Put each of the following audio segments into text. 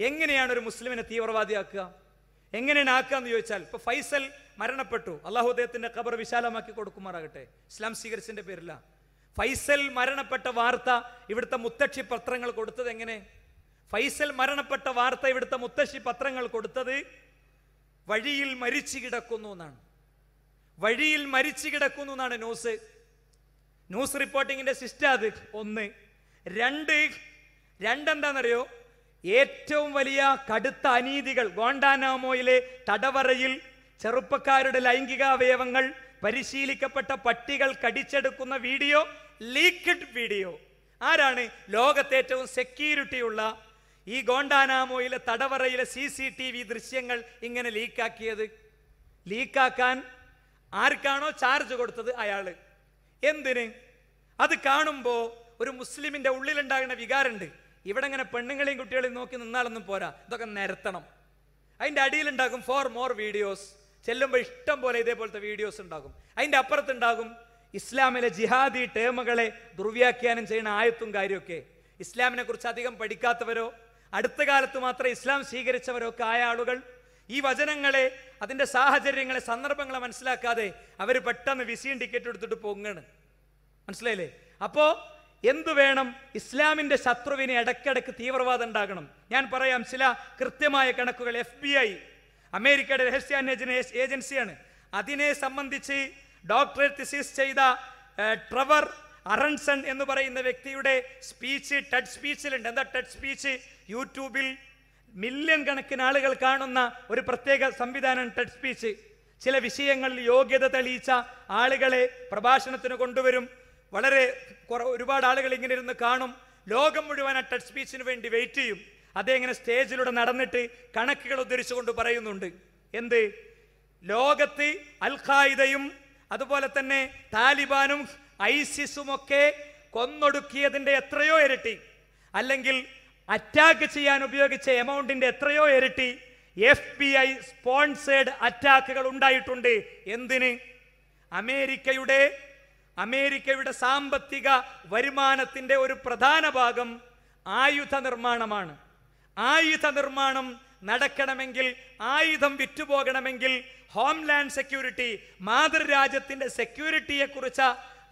എങ്ങനെയാണ് ഒരു മുസ്ലിമിനെ തീവ്രവാദിയാക്കുക? എങ്ങനെയാണ് ആക്കുക എന്ന് ചോദിച്ചാൽ ഇപ്പൊ ഫൈസൽ മരണപ്പെട്ടു. അള്ളാഹു അദ്ദേഹത്തിന്റെ ഖബർ വിശാലമാക്കി കൊടുക്കുമാറാകട്ടെ. ഇസ്ലാം സ്വീകരിച്ചതിന്റെ പേരില്ല ഫൈസൽ മരണപ്പെട്ട വാർത്ത ഇവിടുത്തെ മുത്തക്ഷി പത്രങ്ങൾ കൊടുത്തത് എങ്ങനെ? ഫൈസൽ മരണപ്പെട്ട വാർത്ത ഇവിടുത്തെ മുത്തശ്ശി പത്രങ്ങൾ കൊടുത്തത് വഴിയിൽ മരിച്ചു കിടക്കുന്നു എന്നാണ്. വഴിയിൽ മരിച്ചു കിടക്കുന്നു എന്നാണ് ന്യൂസ്. ന്യൂസ് റിപ്പോർട്ടിങ്ങിന്റെ സിസ്റ്റം അത്. ഒന്ന്. രണ്ട്. രണ്ടെന്താണെന്നറിയോ ഏറ്റവും വലിയ കടുത്ത അനീതികൾ ഗോണ്ടാനാമോയിലെ തടവറയിൽ ചെറുപ്പക്കാരുടെ ലൈംഗികാവയവങ്ങൾ പരിശീലിക്കപ്പെട്ട പട്ടികൾ കടിച്ചെടുക്കുന്ന വീഡിയോ ലീക്ക്ഡ് വീഡിയോ. ആരാണ് ലോകത്തെ ഏറ്റവും സെക്യൂരിറ്റിയുള്ള ഈ ഗോണ്ടാനാമോയിലെ തടവറയിലെ സി സി ടി വി ദൃശ്യങ്ങൾ ഇങ്ങനെ ലീക്കാക്കിയത്? ലീക്കാക്കാൻ ആർക്കാണോ ചാർജ് കൊടുത്തത് അയാൾ? എന്തിന്? അത് കാണുമ്പോൾ ഒരു മുസ്ലിമിന്റെ ഉള്ളിലുണ്ടാകുന്ന വികാരമുണ്ട്. ഇവിടെ ഇങ്ങനെ പെണ്ണുങ്ങളെയും കുട്ടികളെയും നോക്കി നിന്നാലൊന്നും പോരാ. ഇതൊക്കെ നിരത്തണം. അതിന്റെ അടിയിലുണ്ടാകും ഫോർ മോർ വീഡിയോസ് ചെല്ലുമ്പോൾ ഇഷ്ടം പോലെ ഇതേപോലത്തെ വീഡിയോസ് ഉണ്ടാകും. അതിന്റെ അപ്പുറത്തുണ്ടാകും ഇസ്ലാമിലെ ജിഹാദി ടേമുകളെ ദുർവ്യാഖ്യാനം ചെയ്യുന്ന ആയത്തും കാര്യമൊക്കെ. ഇസ്ലാമിനെ കുറിച്ച് അധികം പഠിക്കാത്തവരോ അടുത്ത കാലത്ത് മാത്രം ഇസ്ലാം സ്വീകരിച്ചവരോ ഒക്കെ ആയ ആളുകൾ ഈ വചനങ്ങളെ അതിന്റെ സാഹചര്യങ്ങളെ സന്ദർഭങ്ങളെ മനസ്സിലാക്കാതെ അവർ പെട്ടെന്ന് വിസിയും ടിക്കറ്റ് എടുത്തിട്ട് പൊങ്ങണ്. മനസ്സിലായില്ലേ? അപ്പോ എന്തു വേണം? ഇസ്ലാമിന്റെ ശത്രുവിനെ ഇടയ്ക്കിടയ്ക്ക് തീവ്രവാദം ഉണ്ടാകണം. ഞാൻ പറയാം ചില കൃത്യമായ കണക്കുകൾ എഫ് ബി ഐ അമേരിക്കയുടെ രഹസ്യാന്വേഷണ ഏജ- ഏജൻസിയാണ്. അതിനെ സംബന്ധിച്ച് ഡോക്ടറേറ്റ് തിസീസ് ചെയ്ത ട്രവർ അറൺസൺ എന്ന് പറയുന്ന വ്യക്തിയുടെ സ്പീച്ച് ടച്ച് സ്പീച്ചിലുണ്ട് എന്താ ടച്ച് സ്പീച്ച് യൂട്യൂബിൽ മില്യൺ കണക്കിന് ആളുകൾ കാണുന്ന ഒരു പ്രത്യേക സംവിധാനം ടച്ച് സ്പീച്ച് ചില വിഷയങ്ങളിൽ യോഗ്യത തെളിയിച്ച ആളുകളെ പ്രഭാഷണത്തിന് കൊണ്ടുവരും. വളരെ ഒരുപാട് ആളുകൾ ഇങ്ങനെ ഇരുന്ന് കാണും. ലോകം മുഴുവൻ ആ ടച്ച് സ്പീച്ചിന് വേണ്ടി വെയിറ്റ് ചെയ്യും. അതേങ്ങനെ സ്റ്റേജിലൂടെ നടന്നിട്ട് കണക്കുകൾ ഉദ്ധരിച്ചുകൊണ്ട് പറയുന്നുണ്ട്. എന്ത്? ലോകത്ത് അൽ ഖായിദയും അതുപോലെ തന്നെ താലിബാനും ഐസിസും ഒക്കെ കൊന്നൊടുക്കിയതിന്റെ എത്രയോ ഇരട്ടി. അല്ലെങ്കിൽ അറ്റാക്ക് ചെയ്യാൻ ഉപയോഗിച്ച എമൗണ്ടിന്റെ എത്രയോ ഇരട്ടി എഫ് ബി ഐ സ്പോൺസേഡ് അറ്റാക്കുകൾ ഉണ്ടായിട്ടുണ്ട്. എന്തിന്? അമേരിക്കയുടെ അമേരിക്കയുടെ സാമ്പത്തിക വരുമാനത്തിന്റെ ഒരു പ്രധാന ഭാഗം ആയുധ നിർമ്മാണമാണ്. ആയുധ നിർമ്മാണം നടക്കണമെങ്കിൽ ആയുധം വിറ്റുപോകണമെങ്കിൽ ഹോംലാൻഡ് സെക്യൂരിറ്റി മാതൃരാജ്യത്തിന്റെ സെക്യൂരിറ്റിയെ കുറിച്ച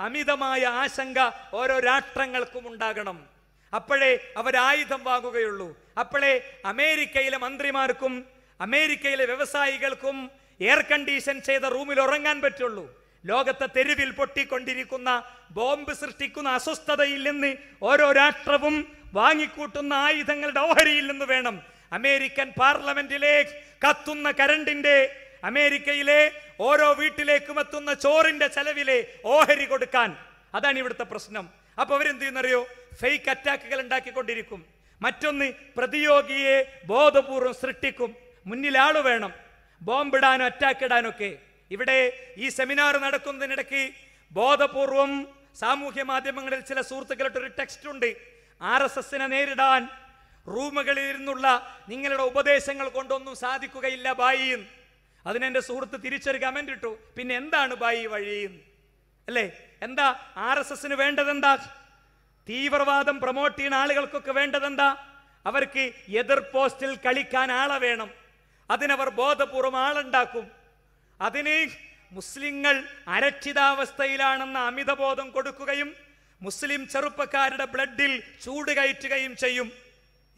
അമിതമായ ആശങ്ക ഓരോ രാഷ്ട്രങ്ങൾക്കും ഉണ്ടാകണം. അപ്പോഴേ അവർ ആയുധം വാങ്ങുകയുള്ളൂ. അപ്പോഴേ അമേരിക്കയിലെ മന്ത്രിമാർക്കും അമേരിക്കയിലെ വ്യവസായികൾക്കും എയർ കണ്ടീഷൻ ചെയ്ത റൂമിൽ ഉറങ്ങാൻ പറ്റുള്ളൂ. ലോകത്തെ തെരുവിൽ പൊട്ടിക്കൊണ്ടിരിക്കുന്ന ബോംബ് സൃഷ്ടിക്കുന്ന അസ്വസ്ഥതയിൽ നിന്ന് ഓരോ രാഷ്ട്രവും വാങ്ങിക്കൂട്ടുന്ന ആയുധങ്ങളുടെ ഓഹരിയിൽ നിന്ന് വേണം. അമേരിക്കൻ പാർലമെന്റിലെ കത്തുന്ന കരണ്ടിന്റെ അമേരിക്കയിലെ ഓരോ വീട്ടിലേക്കും എത്തുന്ന ചോറിന്റെ ചെലവിലെ ഓഹരി കൊടുക്കാൻ. അതാണ് ഇവിടുത്തെ പ്രശ്നം. അപ്പൊ അവരെന്ത് ചെയ്യുന്നറിയോ? ഫേക്ക് അറ്റാക്കുകൾ ഉണ്ടാക്കിക്കൊണ്ടിരിക്കും. മറ്റൊന്ന് പ്രതിയോഗിയെ ബോധപൂർവം സൃഷ്ടിക്കും. മുന്നിൽ ആൾ വേണം. ബോംബിടാനോ അറ്റാക്ക് ഇടാനോ ഒക്കെ ഇവിടെ ഈ സെമിനാർ നടക്കുന്നതിനിടയ്ക്ക് ബോധപൂർവം സാമൂഹ്യ മാധ്യമങ്ങളിൽ ചില സുഹൃത്തുക്കളുടെ ഒരു ടെക്സ്റ്റ് ഉണ്ട് ആർ എസ് എസിനെ നേരിടാൻ റൂമുകളിൽ ഇരുന്നുള്ള നിങ്ങളുടെ ഉപദേശങ്ങൾ കൊണ്ടൊന്നും സാധിക്കുകയില്ല ബായിയും. അതിനെന്റെ സുഹൃത്ത് തിരിച്ചൊരു കമന്റ് ഇട്ടു. പിന്നെ എന്താണ് ബായി വഴിയും? അല്ലേ? എന്താ ആർ എസ് എസിന് വേണ്ടതെന്താ? തീവ്രവാദം പ്രൊമോട്ട് ചെയ്യുന്ന ആളുകൾക്കൊക്കെ വേണ്ടതെന്താ? അവർക്ക് എതിർ പോസ്റ്റിൽ കളിക്കാൻ ആളെ വേണം. അതിനവർ ബോധപൂർവം ആളുണ്ടാക്കും. അതിന് മുസ്ലിങ്ങൾ അരക്ഷിതാവസ്ഥയിലാണെന്ന അമിതബോധം കൊടുക്കുകയും മുസ്ലിം ചെറുപ്പക്കാരുടെ ബ്ലഡിൽ ചൂട് കയറ്റുകയും ചെയ്യും.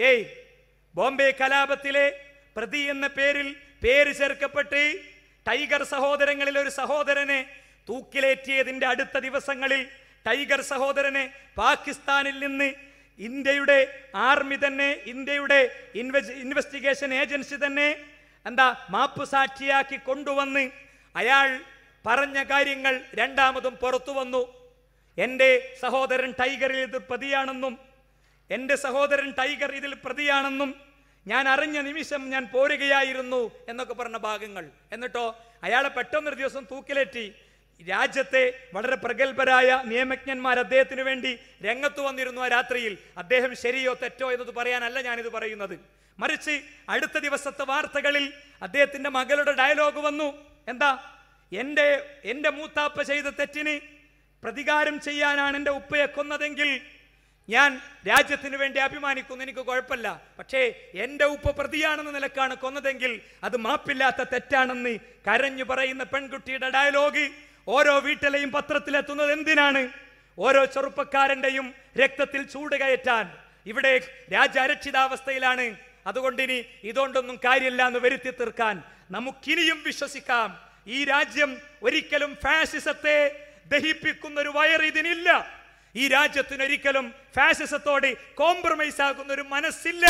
ഏയ് ബോംബെ കലാപത്തിലെ പ്രതി എന്ന പേരിൽ പേര് ചേർക്കപ്പെട്ട് ടൈഗർ സഹോദരങ്ങളിൽ ഒരു സഹോദരനെ തൂക്കിലേറ്റിയതിന്റെ അടുത്ത ദിവസങ്ങളിൽ ടൈഗർ സഹോദരനെ പാകിസ്ഥാനിൽ നിന്ന് ഇന്ത്യയുടെ ആർമി തന്നെ ഇന്ത്യയുടെ ഇൻവെസ്റ്റിഗേഷൻ ഏജൻസി തന്നെ എന്താ മാപ്പ് സാക്ഷിയാക്കി കൊണ്ടുവന്ന് അയാൾ പറഞ്ഞ കാര്യങ്ങൾ രണ്ടാമതും പുറത്തു വന്നു. എന്റെ സഹോദരൻ ടൈഗർ ഇത് പ്രതിയാണെന്നും എന്റെ സഹോദരൻ ടൈഗർ ഇതിൽ പ്രതിയാണെന്നും ഞാൻ അറിഞ്ഞ നിമിഷം ഞാൻ പോരുകയായിരുന്നു എന്നൊക്കെ പറഞ്ഞ ഭാഗങ്ങൾ. എന്നിട്ടോ അയാളെ പെട്ടെന്നൊരു ദിവസം തൂക്കിലേറ്റി. രാജ്യത്തെ വളരെ പ്രഗത്ഭരായ നിയമജ്ഞന്മാർ അദ്ദേഹത്തിന് വേണ്ടി രംഗത്ത് വന്നിരുന്നു ആ രാത്രിയിൽ. അദ്ദേഹം ശരിയോ തെറ്റോ എന്നത് പറയാനല്ല ഞാനിത് പറയുന്നത്. മറിച്ച് അടുത്ത ദിവസത്തെ വാർത്തകളിൽ അദ്ദേഹത്തിന്റെ മകളുടെ ഡയലോഗ് വന്നു. എന്താ? എന്റെ എന്റെ മൂത്താപ്പ ചെയ്ത തെറ്റിന് പ്രതികാരം ചെയ്യാനാണ് എന്റെ ഉപ്പയെ കൊന്നതെങ്കിൽ ഞാൻ രാജ്യത്തിന് വേണ്ടി അഭിമാനിക്കുന്നു. എനിക്ക് കുഴപ്പമില്ല. പക്ഷേ എന്റെ ഉപ്പ പ്രതിയാണെന്ന നിലക്കാണ് കൊന്നതെങ്കിൽ അത് മാപ്പില്ലാത്ത തെറ്റാണെന്ന് കരഞ്ഞു പറയുന്ന പെൺകുട്ടിയുടെ ഡയലോഗ് ഓരോ വീട്ടിലെയും പത്രത്തിലെത്തുന്നത് എന്തിനാണ്? ഓരോ ചെറുപ്പക്കാരന്റെയും രക്തത്തിൽ ചൂട് കയറ്റാൻ ഇവിടെ രാജ്യ അരക്ഷിതാവസ്ഥയിലാണ് അതുകൊണ്ട് ഇനി ഇതുകൊണ്ടൊന്നും കാര്യമില്ല എന്ന് വരുത്തി തീർക്കാൻ നമുക്കിനിയും വിശ്വസിക്കാം. ഈ രാജ്യം ഒരിക്കലും ഫാസിസത്തെ ദഹിപ്പിക്കുന്ന ഒരു വയർ ഇതിനില്ല. ഈ രാജ്യത്തിനൊരിക്കലും ഫാസിസത്തോട് കോംപ്രമൈസ് ആകുന്ന ഒരു മനസ്സില്ല.